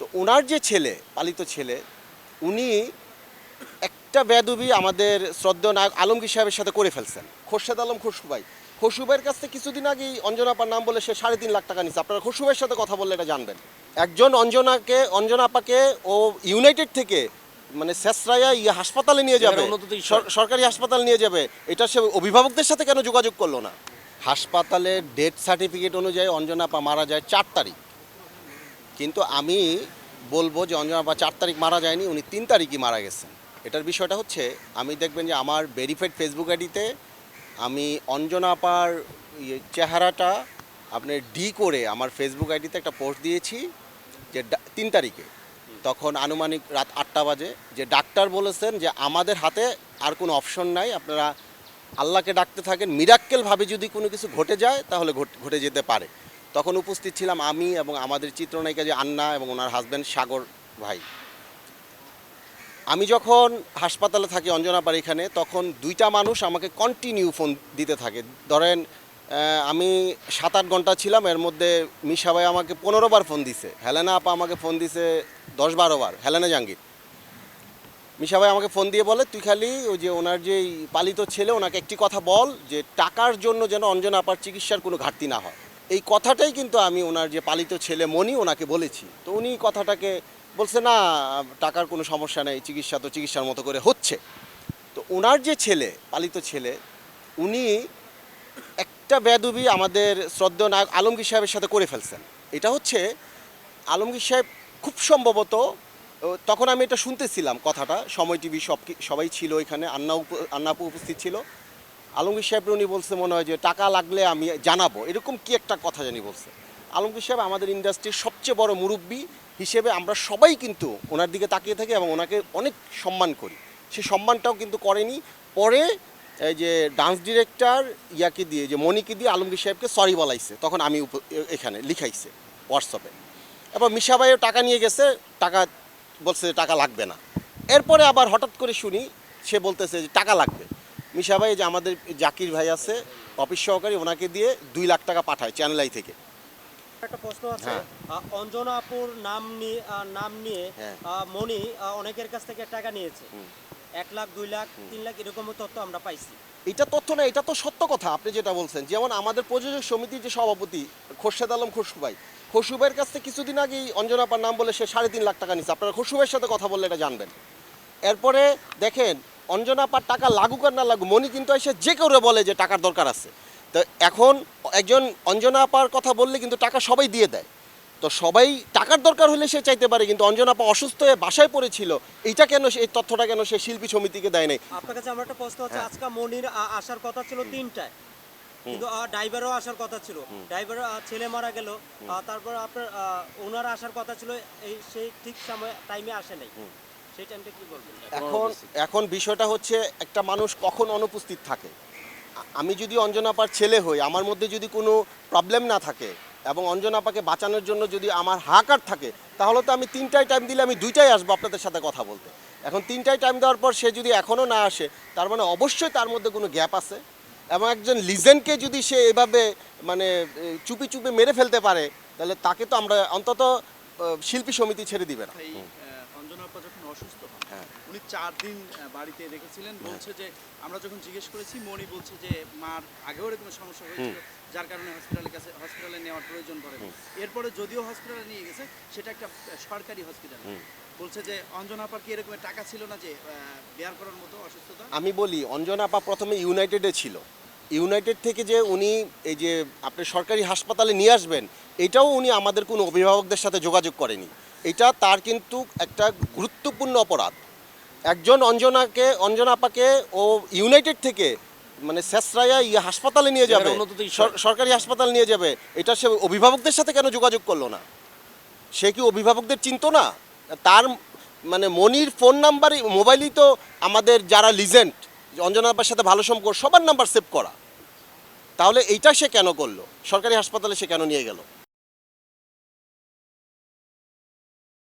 তো ওনার যে ছেলে পালিত ছেলে উনি একটা বেদবি আমাদের শ্রদ্ধেয় নায়ক আলমগীর সাহেবের সাথে করে ফেলছেন। খোরশেদ আলম খুশবু ভাই খুশবু ভাইয়ের কাছ থেকে কিছুদিন আগেই অঞ্জনাপার নাম বলে সে সাড়ে তিন লাখ টাকা নিচ্ছে আপনারা খুশবু ভাইয়ের সাথে কথা বললে এটা জানবেন। একজন অঞ্জনাকে অঞ্জনা আপাকে ও ইউনাইটেড থেকে মানে শেষরায়া ইয়ে হাসপাতালে নিয়ে যাবে। সরকারি হাসপাতাল নিয়ে যাবে। এটা সে অভিভাবকদের সাথে কেন যোগাযোগ করল না? হাসপাতালের ডেথ সার্টিফিকেট অনুযায়ী অঞ্জনা আপা মারা যায় চার তারিখ। কিন্তু আমি বলব যে অঞ্জনা আপা চার তারিখ মারা যায়নি, উনি তিন তারিখই মারা গেছেন। এটার বিষয়টা হচ্ছে, আমি দেখবেন যে আমার ভেরিফাইড ফেসবুক আইডিতে আমি অঞ্জনা আপার ইয়ে চেহারাটা আপনি ডি করে আমার ফেসবুক আইডিতে একটা পোস্ট দিয়েছি যে তিন তারিখে। তখন আনুমানিক রাত আটটা বাজে, যে ডাক্তার বলেছেন যে আমাদের হাতে আর কোনো অপশন নাই, আপনারা আল্লাহকে ডাকতে থাকেন মিরাক্কেলভাবে যদি কোনো কিছু ঘটে যায়, তাহলে ঘটে যেতে পারে। তখন উপস্থিত ছিলাম আমি এবং আমাদের চিত্রনায়িকা যে আন্না এবং ওনার হাজব্যান্ড সাগর ভাই। আমি যখন হাসপাতালে থাকি অঞ্জনাপাড় এখানে, তখন দুইটা মানুষ আমাকে কন্টিনিউ ফোন দিতে থাকে। ধরেন আমি সাত আট ঘণ্টা ছিলাম, এর মধ্যে মিশা ভাই আমাকে পনেরো বার ফোন দিছে। হেলেনা আপা আমাকে ফোন দিছে দশ বারো বার। হেলেনা জাঙ্গির মিশা ভাই আমাকে ফোন দিয়ে বলে, তুই খালি ওই যে ওনার যে এই পালিত ছেলে, ওনাকে একটি কথা বল যে টাকার জন্য যেন অঞ্জনা আপার চিকিৎসার কোনো ঘাটতি না হয়। এই কথাটাই কিন্তু আমি ওনার যে পালিত ছেলে মনি ওনাকে বলেছি। তো উনি কথাটাকে বলছে, না, টাকার কোনো সমস্যা নেই, চিকিৎসা তো চিকিৎসার মতো করে হচ্ছে। তো ওনার যে ছেলে, পালিত ছেলে, উনি একটা বেদবি আমাদের শ্রদ্ধেয় নায়ক আলমগীর সাহেবের সাথে করে ফেলছেন। এটা হচ্ছে, আলমগীর সাহেব খুব সম্ভবত তখন আমি এটা শুনতেছিলাম কথাটা, সময় টিভি সব সবাই ছিল এখানে আন্না উপ- আন্না উপস্থিত ছিল। আলমগীর সাহেব উনি বলছে মনে হয় যে, টাকা লাগলে আমি জানাব। এরকম কি একটা কথা জানি বলছে। আলমগীর সাহেব আমাদের ইন্ডাস্ট্রির সবচেয়ে বড় মুরব্বী হিসেবে আমরা সবাই কিন্তু ওনার দিকে তাকিয়ে থাকি এবং ওনাকে অনেক সম্মান করি। সে সম্মানটাও কিন্তু করেনি। পরে এই যে ডান্স ডিরেক্টর ইয়াকে দিয়ে, যে মনিকে দিয়ে আলমগীর সাহেবকে সরি বলাইছে। তখন আমি এখানে লিখাইছে হোয়াটসঅ্যাপে এবার মিশা ভাইও টাকা নিয়ে গেছে। টাকা বলছে টাকা লাগবে না। এরপরে আবার হঠাৎ করে শুনি, সে বলতেছে যে, টাকা লাগবে। মিশা ভাই যে আমাদের জাকির ভাই আছে অফিস সহকারী ওনাকে দিয়ে দুই লাখ টাকা পাঠায় চ্যানেলাই থেকে। একটা প্রশ্ন আছে। হ্যাঁ। আহ, অঞ্জনা আপুর নাম নিয়ে নাম নিয়ে হ্যাঁ। মনি অনেকের কাছ থেকে টাকা নিয়েছে। এক লাখ দুই লাখ তিন লাখ এরকম তথ্য আমরা পাইছি। এটা তথ্য না এটা তো সত্য কথা আপনি যেটা বলছেন। যেমন আমাদের প্রযোজক সমিতির যে সভাপতি খোরশেদ আলম খসুভাই খসুভাইয়ের কাছ থেকে কিছুদিন আগেই অঞ্জনাপার নাম বলে সে সাড়ে তিন লাখ টাকা নিচ্ছে আপনারা খসুভাইয়ের সাথে কথা বললে এটা জানবেন। এরপরে দেখেন অঞ্জনাপার টাকা লাগুক আর না লাগুক মনি কিন্তু এসে যে করে বলে যে টাকার দরকার আছে। তো এখন একজন অঞ্জনা আপার কথা বললে কিন্তু টাকা সবাই দিয়ে দেয়। তো সবাই টাকার দরকার হলে সে চাইতে পারে কিন্তু অঞ্জনা আপা অসুস্থ হয়ে বাসায় পড়েছিল এইটা কেন সে- এই তথ্যটা কেন সে শিল্পী সমিতিকে দেয় নাই? আপনার কাছে আমার একটা প্রশ্ন হচ্ছে হ্যাঁ। আজকে মনির আসার কথা ছিল তিনটায়। কিন্তু ড্রাইভারও আসার কথা ছিল। ড্রাইভার ছেলে মারা গেল। তারপর আপনার ওনার আসার কথা ছিল এই সেই ঠিক সময় টাইমে আসে নাই। এখন এখন বিষয়টা হচ্ছে একটা মানুষ কখন অনুপস্থিত থাকে? আমি যদি অঞ্জনাপার ছেলে হই আমার মধ্যে যদি কোনো প্রবলেম না থাকে এবং অঞ্জনাপাকে বাঁচানোর জন্য যদি আমার হাকার থাকে তাহলে তো আমি তিনটায় টাইম দিলে আমি দুইটাই আসব আপনাদের সাথে কথা বলতে। এখন তিনটায় টাইম দেওয়ার পর সে যদি এখনও না আসে তার মানে অবশ্যই তার মধ্যে কোনো গ্যাপ আছে এবং একজন লিজেন্ডকে যদি সে এভাবে মানে চুপি চুপি মেরে ফেলতে পারে তাহলে তাকে তো আমরা অন্তত শিল্পী সমিতি ছেড়ে দিবে না। আপা যখন অসুস্থ হন হ্যাঁ। উনি চার দিন বাড়িতে রেখেছিলেন। বলছে যে আমরা যখন জিজ্ঞেস করেছি মনি বলছে যে মার আগেও এরকম সমস্যা হয়েছিল যার কারণে হসপিটালের কাছে হসপিটালে নেওয়ার প্রয়োজন পড়ে। এরপরে যদিও হসপিটালে নিয়ে গেছে সেটা একটা সরকারি হসপিটাল বলছে যে অঞ্জনা আপার কি এরকম টাকা ছিল না যে বেয়ার করার মতো অসুস্থতা? আমি বলি অঞ্জনা আপা প্রথমে ইউনাইটেডে ছিল। ইউনাইটেড থেকে যে উনি এই যে আপনি সরকারি হাসপাতালে নিয়ে আসবেন এটাও উনি আমাদের কোনো অভিভাবকদের সাথে যোগাযোগ করেনি। এটা তার কিন্তু একটা গুরুত্বপূর্ণ অপরাধ। একজন অঞ্জনাকে অঞ্জনা আপাকে ও ইউনাইটেড থেকে মানে শেষরায়া ইয়ে হাসপাতালে নিয়ে যাবে। সরকারি হাসপাতাল নিয়ে যাবে। এটা সে অভিভাবকদের সাথে কেন যোগাযোগ করল না? সে কি অভিভাবকদের চিনতো না? তার মানে মনির ফোন নাম্বারই মোবাইলই তো আমাদের যারা লিজেন্ড অঞ্জনা আপার সাথে ভালো সম্পর্ক সবার নাম্বার সেভ করা। তাহলে এইটা সে কেন করল? সরকারি হাসপাতালে সে কেন নিয়ে গেল?